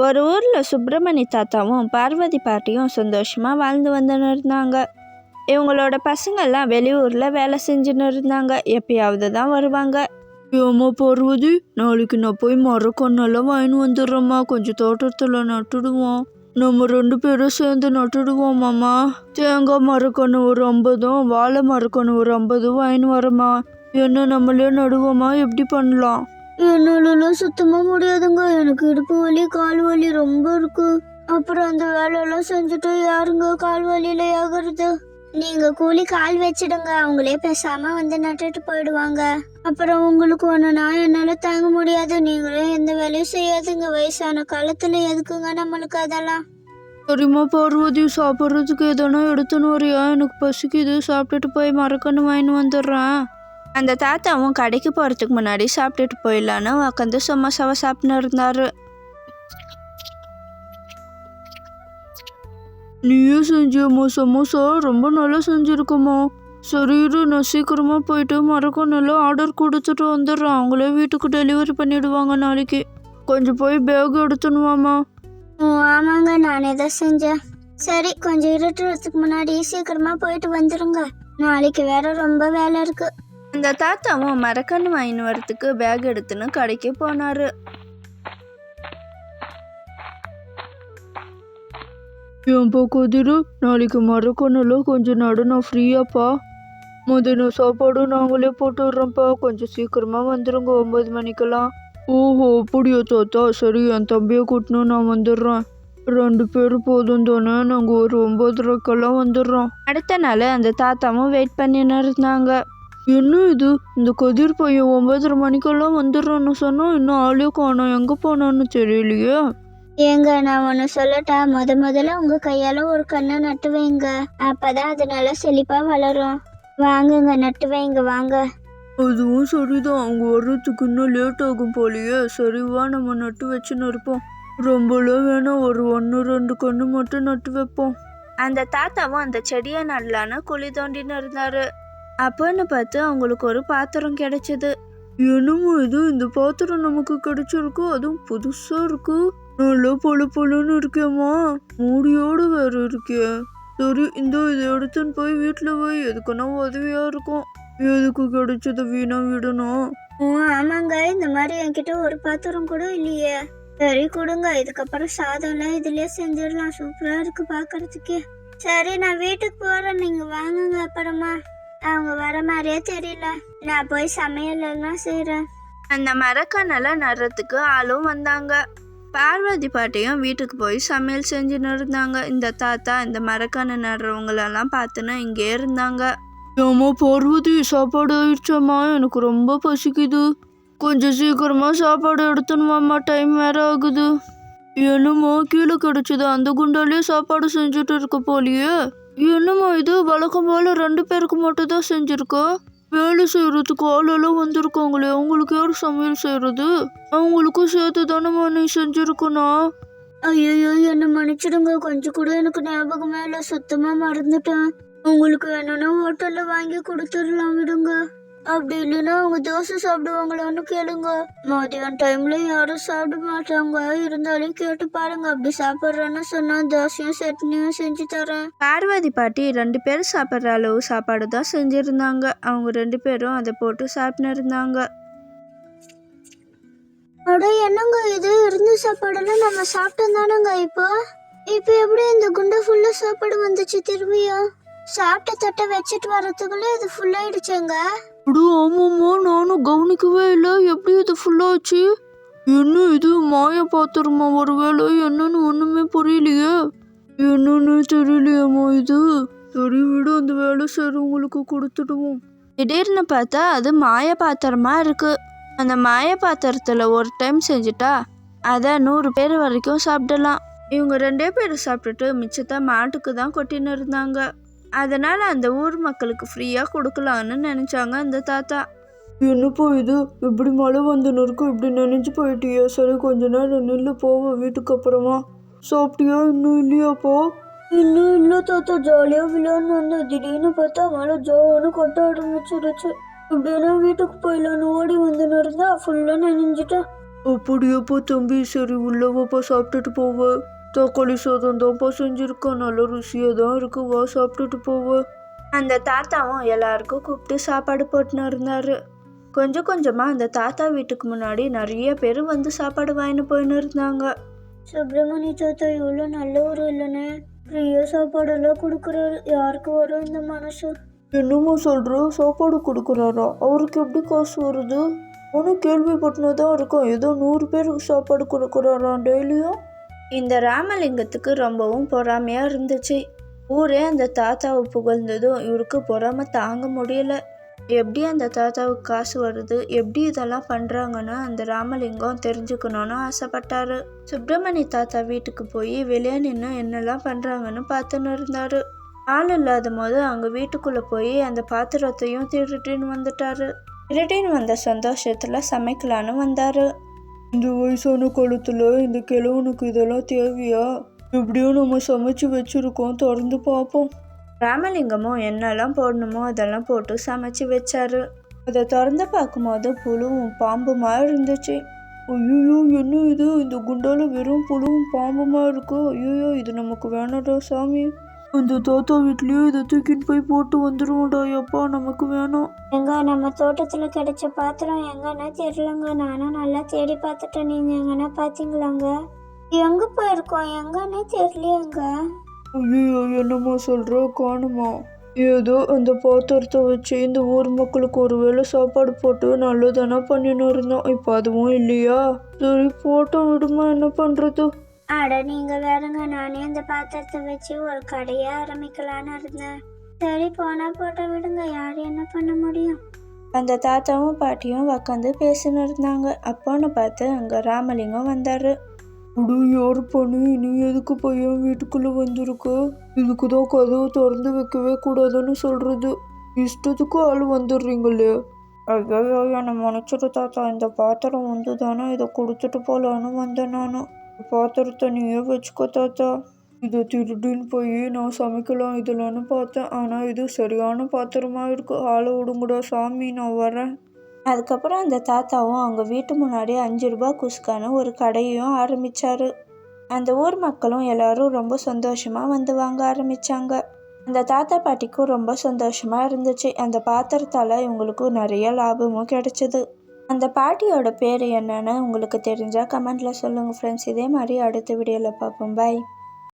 ஒரு ஊரில் சுப்பிரமணி தாத்தாவும் பார்வதி பாட்டியும் சந்தோஷமாக வாழ்ந்து வந்துன்னு இருந்தாங்க. இவங்களோட பசங்கள்லாம் வெளியூரில் வேலை செஞ்சுன்னு இருந்தாங்க. எப்பயாவது தான் வருவாங்க. ஏமா பார்வதி நாளைக்கு நான் போய் மரக்கண்ணெல்லாம் வாங்கின்னு வந்துடுறோம்மா. கொஞ்சம் தோட்டத்தில் நட்டுடுவோம். நம்ம ரெண்டு பேரும் சேர்ந்து நட்டுடுவோமாம்மா தேங்காய் மரக்கன்று ஒரு ஐம்பதும் வாழை மரக்கன்று ஒரு ஐம்பதும் வாங்கின்னு வரோம்மா. என்ன நம்மளே நடுவோமா? எப்படி பண்ணலாம்? என்னாலலாம் சுத்தமா முடியாதுங்க. எனக்கு இடுப்பு வலி கால் வலி ரொம்ப இருக்கு. அப்புறம் அந்த வேலையெல்லாம் செஞ்சுட்டு யாருங்க கால் வலியில ஆகுறது நீங்க கூலி கால் வச்சிடுங்க. அவங்களே பேசாம வந்து நட்டுட்டு போயிடுவாங்க. அப்புறம் உங்களுக்கு ஒண்ணுனா என்னால தாங்க முடியாது. நீங்களும் எந்த வேலையும் செய்யாதுங்க. வயசான காலத்துல எதுக்குங்க நம்மளுக்கு அதெல்லாம்? சரிம்மா பார்வதி சாப்பிட்றதுக்கு எதனா எடுத்துன்னு வரியா எனக்கு பசிக்குது. சாப்பிட்டுட்டு போய் மறக்கன்னு வாங்கின்னு வந்துடுறேன். அந்த தாத்தாவும் கடைக்கு போகிறதுக்கு முன்னாடி சாப்பிட்டுட்டு போயிடலான்னு உட்காந்து சமோசாவை சாப்பிட்டுன்னு இருந்தார். நீயும் செஞ்சியம்மா சமோசா ரொம்ப நல்லா செஞ்சுருக்குமோ. சரி இரு நான் சீக்கிரமாக போயிட்டு மரக்கண்ணெல்லாம் ஆர்டர் கொடுத்துட்டு வந்துடுறேன். அவங்களே வீட்டுக்கு டெலிவரி பண்ணிவிடுவாங்க நாளைக்கு. கொஞ்சம் போய் பேக் எடுத்துணுவாமா ஓ ஆமாங்க நானே தான் செஞ்சேன். சரி கொஞ்சம் இருட்டுறதுக்கு முன்னாடி சீக்கிரமாக போயிட்டு வந்துடுங்க நாளைக்கு வேற ரொம்ப வேலை இருக்குது அந்த தாத்தாவும் மரக்கன்று வாங்கின்னு வரத்துக்கு பேக் எடுத்துன்னு கடைக்கு போனாரு. ஏன்பா கதிரு நாளைக்கு மரக்கண்ணெல்லாம் கொஞ்சம் நடு நான் ஃப்ரீயாப்பா மதியம் சாப்பாடு நாங்களே போட்டுடுறோம்ப்பா. கொஞ்சம் சீக்கிரமா வந்துருங்க ஒன்பது மணிக்கெல்லாம். ஓஹோ அப்படியா தாத்தா? சரி என் தம்பியை கூட்டணும் நான் வந்துடுறேன். ரெண்டு பேர் போதும் தானே நாங்கள் ஒரு ஒம்பதரைக்கெல்லாம் வந்துடுறோம். அடுத்த நாள் அந்த தாத்தாவும் வெயிட் பண்ணின்னு இருந்தாங்க. என்ன இது இந்த கதிர் பையன் ஒன்பதரை மணிக்கெல்லாம் வந்துடுறான்னு சொன்னா இன்னும் ஆளே காணோம். எங்கே போனான்னு தெரியலையே. ஏங்க நான் ஒன்று சொல்லட்டா? முத முதல்ல உங்க கையால ஒரு கண்ணை நட்டு வைங்க. அப்பதான் அது நல்லா செழிப்பா வளரும். வாங்குங்க நட்டு வைங்க வாங்க. அதுவும் சரிதான். அவங்க வர்றதுக்கு இன்னும் லேட் ஆகும் போலயே. சரி வா நம்ம நட்டு வச்சுன்னு இருப்போம். ரொம்பலாம் வேணாம். ஒரு ஒன்று ரெண்டு கன்று மட்டும் நட்டு வைப்போம். அந்த தாத்தாவும் அந்த செடியை நடலான்னு குழி தோண்டின்னு இருந்தாரு. அப்போன்னு பார்த்து அவங்களுக்கு ஒரு பாத்திரம் கிடைச்சது. என்னமோ இது இந்த பாத்திரம் நமக்கு கிடைச்சிருக்கு? அதுவும் புதுசாக இருக்கு. நல்லா பொழு பொழுன்னு இருக்கேம்மா. மூடியோடு வேற இருக்கே. சரி இந்த இதை எடுத்துன்னு போய் வீட்டில் போய் எதுக்குன்னா உதவியாக இருக்கும். எதுக்கு கிடைச்சதை வீணா விடணும்? ஓ ஆமாங்க. இந்த மாதிரி என்கிட்ட ஒரு பாத்திரம் கூட இல்லையே. சரி கொடுங்க. இதுக்கப்புறம் சாதம்லாம் இதுலயே செஞ்சிடலாம். சூப்பரா இருக்கு பாக்குறதுக்கே. சரி நான் வீட்டுக்கு போறேன். நீங்க வாங்குங்க அப்புறமா. அவங்க வர மாதிரியே தெரியல. நான் போய் சமையல் எல்லாம் செய்றேன். அந்த மரக்கண்ணெல்லாம் நடுறதுக்கு ஆளும் வந்தாங்க. பார்வதி பாட்டியும் வீட்டுக்கு போய் சமையல் செஞ்சுன்னு இருந்தாங்க. இந்த தாத்தா இந்த மரக்கண்ணு நடுறவங்களெல்லாம் பார்த்துன்னு இங்கே இருந்தாங்க. ஏம்மா பார்வதி சாப்பாடு ஆயிடுச்சாம்மா. எனக்கு ரொம்ப பசிக்குது. கொஞ்சம் சீக்கிரமா சாப்பாடு எடுத்துன்னு வாம்மா டைம் வேற ஆகுது. என்னம்மா கீழே கிடைச்சது. அந்த குண்டாலே சாப்பாடு செஞ்சுட்டு இருக்க போலியே. என்னம்மா இது? வழக்கம் போல ரெண்டு பேருக்கு மட்டும் தான் செஞ்சுருக்கோம் வேலை செய்கிறதுக்கு ஆளெல்லாம் வந்திருக்காங்களே. அவங்களுக்கு யார் சமையல் செய்கிறது அவங்களுக்கும் சேர்த்து தானம்மா நீ செஞ்சிருக்கணும்? ஐயோ என்னை மன்னிச்சிடுங்க. கொஞ்சம் கூட எனக்கு ஞாபகமே இல்லை. சுத்தமாக மறந்துட்டேன். உங்களுக்கு வேணும்னா ஹோட்டலில் வாங்கி கொடுத்துடலாம் விடுங்க. அப்படி இல்லைன்னா அவங்க தோசை சாப்பிடுவாங்களான்னு கேளுங்க. மதியம் டைம்ல யாரும் சாப்பிட மாட்டாங்க. இருந்தாலும் கேட்டு பாருங்க அப்படி சாப்பிட்றேன்னு சொன்னா தோசையும் சட்னியும் செஞ்சு தரேன். பார்வதி பாட்டி ரெண்டு பேரும் சாப்பிட்ற அளவு சாப்பாடு தான் செஞ்சுருந்தாங்க. அவங்க ரெண்டு பேரும் அதை போட்டு சாப்பிட்டு இருந்தாங்க. அட என்னங்க இது? இருந்த சாப்பாடெல்லாம் நம்ம சாப்பிட்டோம் தானங்க இப்போ? இப்போ எப்படி இந்த குண்டை ஃபுல்லா சாப்பாடு வந்துச்சு திரும்பியும்? சாப்பிட்ட தட்டை வச்சுட்டு வர்றதுக்குள்ள இது ஃபுல்லாயிடுச்சுங்க அடு ஆமாம்மா நானும் கவனிக்கவே இல்லை. எப்படி இது ஃபுல்லாச்சு என்ன இது? மாய பாத்திரமா ஒருவேளை என்னன்னு ஒன்றுமே புரியலையே. என்னன்னு தெரியலையம்மா இது? சரி விட அந்த வேலை செய்கிறவங்களுக்கு கொடுத்துடுவோம். திடீர்னு பார்த்தா அது மாய பாத்திரமா இருக்கு. அந்த மாய பாத்திரத்தில் ஒரு டைம் செஞ்சுட்டா அதை நூறு பேர் வரைக்கும் சாப்பிடலாம். இவங்க ரெண்டே பேர் சாப்பிட்டுட்டு மிச்சத்தை மாட்டுக்கு தான் கொட்டின்னு இருந்தாங்க. அதனால அந்த ஊர் மக்களுக்கு ஃப்ரீயாக கொடுக்கலான்னு நினச்சாங்க அந்த தாத்தா. என்னப்பா இது இப்படி மழை வந்துன்னு இருக்கு இப்படி நினைஞ்சு போயிட்டியா. சரி கொஞ்ச நேரம் நில்லு போவோம் வீட்டுக்கு அப்புறமா. சாப்பிட்டியா? இன்னும் இல்லையாப்பா இன்னும் இல்ல தாத்தா. ஜாலியா விளையாண்டு வந்தேன். திடீர்னு பார்த்தா மழை ஜோன்னு கொட்ட ஆரம்பிச்சிருச்சு. இப்படின்னா வீட்டுக்கு போயிடலான்னு ஓடி வந்து இருந்தா ஃபுல்லா நினைஞ்சிட்டேன். அப்படியாப்பா தம்பி. சரி உள்ளவாப்பா சாப்பிட்டுட்டு போவ. தக்காளி சாதம் தான்ப்பா செஞ்சிருக்கேன் நல்ல ருசியாக தான் இருக்கு. வா சாப்பிட்டுட்டு போவ. அந்த தாத்தாவும் எல்லாருக்கும் கூப்பிட்டு சாப்பாடு போட்டுன்னு இருந்தாரு. கொஞ்சம் கொஞ்சமாக அந்த தாத்தா வீட்டுக்கு முன்னாடி நிறைய பேர் வந்து சாப்பாடு வாங்கிட்டு போயின்னு இருந்தாங்க. சுப்பிரமணிய தாத்தா எவ்வளோ நல்லவர் இல்லைண்ணே ஃப்ரீயாக சாப்பாடெல்லாம் கொடுக்குறாரு. யாருக்கு வரும் இந்த மனசு? என்னமோ சொல்ற சாப்பாடு கொடுக்குறாரா. அவருக்கு எப்படி காசு வருது? ஒன்றும் கேள்விப்பட்டுனு தான் இருக்கோம். ஏதோ நூறு பேருக்கு சாப்பாடு கொடுக்குறாராம் டெய்லியும்? இந்த ராமலிங்கத்துக்கு ரொம்பவும் பொறாமையாக இருந்துச்சு. ஊரே அந்த தாத்தாவை புகழ்ந்ததும் இவருக்கு பொறாமை தாங்க முடியல. எப்படி அந்த தாத்தாவுக்கு காசு வருது? எப்படி இதெல்லாம் பண்ணுறாங்கன்னு அந்த ராமலிங்கம் தெரிஞ்சுக்கணும்னு ஆசைப்பட்டாரு. சுப்பிரமணி தாத்தா வீட்டுக்கு போய் வெளியே நின்று என்னெல்லாம் பண்ணுறாங்கன்னு பார்த்துன்னு இருந்தாரு. ஆள் இல்லாத போது அங்கே வீட்டுக்குள்ளே போய் அந்த பாத்திரத்தையும் திருட்டின்னு வந்துட்டாரு. திருட்டின்னு வந்த சந்தோஷத்தில் சமைக்கலான்னு வந்தாரு. இந்த வயசான காலத்தில் இந்த கிழவனுக்கு இதெல்லாம் தேவையா? எப்படியோ நம்ம சமைச்சு வச்சிருக்கோம் திறந்து பார்ப்போம். ராமலிங்கமும் என்னெல்லாம் போடணுமோ அதெல்லாம் போட்டு சமைச்சு வச்சாரு. அதை திறந்து பார்க்கும்போது புழுவும் பாம்புமா இருந்துச்சு. ஐயோ என்ன இது? இந்த குண்டால வெறும் புழுவும் பாம்புமா இருக்கு? ஐயோ இது நமக்கு வேணாடா சாமி. அந்த தாத்தா வீட்லயே இதை தூக்கிட்டு போய் போட்டு வந்துருவோம்டா. எப்பா நமக்கு வேணாம். எங்க நம்ம தோட்டத்தில் கிடைச்ச பாத்திரம் எங்கன்னா தெரியலங்க. நானும் நல்லா தேடி பார்த்துட்டேன். நீங்கள் எங்கன்னா பார்த்தீங்களாங்க? எங்கே போயிருக்கோம்? எங்கன்னே தெரியலையேங்க. ஐயோ என்னம்மா சொல்ற? காணுமா? ஏதோ அந்த பாத்திரத்தை வச்சு இந்த ஊர் மக்களுக்கு ஒரு வேளை சாப்பாடு போட்டு நல்லதானே பண்ணின்னு இருந்தோம் இப்போ அதுவும் இல்லையா? சரி போட்டோம் விடுமா. என்ன பண்றது? அட நீங்கள் வேறுங்க. நானே அந்த பாத்திரத்தை வச்சு ஒரு கடையை ஆரம்பிக்கலான்னு இருந்தேன். சரி போனால் போட்ட விடுங்க. யார் என்ன பண்ண முடியும்? அந்த தாத்தாவும் பாட்டியும் உக்காந்து பேசின்னு இருந்தாங்க. அப்போன்னு பார்த்து அங்கே ராமலிங்கம் வந்தாரு. அடு யார் பண்ணி? நீ எதுக்கு பையன் வீட்டுக்குள்ள வந்திருக்க? இதுக்கு தான் கதவை திறந்து வைக்கவே கூடாதுன்னு சொல்றது. இஷ்டத்துக்கு ஆள் வந்துடுறீங்களே. ஐயோ என்னை மன்னிச்சிடு தாத்தா. இந்த பாத்திரம் வந்து தானே இதை கொடுத்துட்டு போகலான்னு வந்தேன் நான். பாத்திரத்தை நீயே வச்சுக்கோ தாத்தா. இதை திருடின்னு போய் நான் சமைக்கலாம் இதுலன்னு பார்த்தேன். ஆனால் இது சரியான பாத்திரமா இருக்கு. ஆளை விடுங்கடா சாமி நான் வரேன் அதுக்கப்புறம் அந்த தாத்தாவும் அவங்க வீட்டு முன்னாடி அஞ்சு ரூபா குஸ்கான ஒரு கடையும் ஆரம்பிச்சாரு. அந்த ஊர் மக்களும் எல்லாரும் ரொம்ப சந்தோஷமா வந்து வாங்க ஆரம்பிச்சாங்க. அந்த தாத்தா பாட்டிக்கும் ரொம்ப சந்தோஷமா இருந்துச்சு. அந்த பாத்திரத்தால இவங்களுக்கு நிறைய லாபமும் கிடைச்சது. அந்த பாட்டியோட பேர் என்னன்னு உங்களுக்கு தெரிஞ்சால் கமெண்ட்ல சொல்லுங்கள் ஃப்ரெண்ட்ஸ் இதே மாதிரி அடுத்த வீடியோவில் பார்ப்போம். பாய்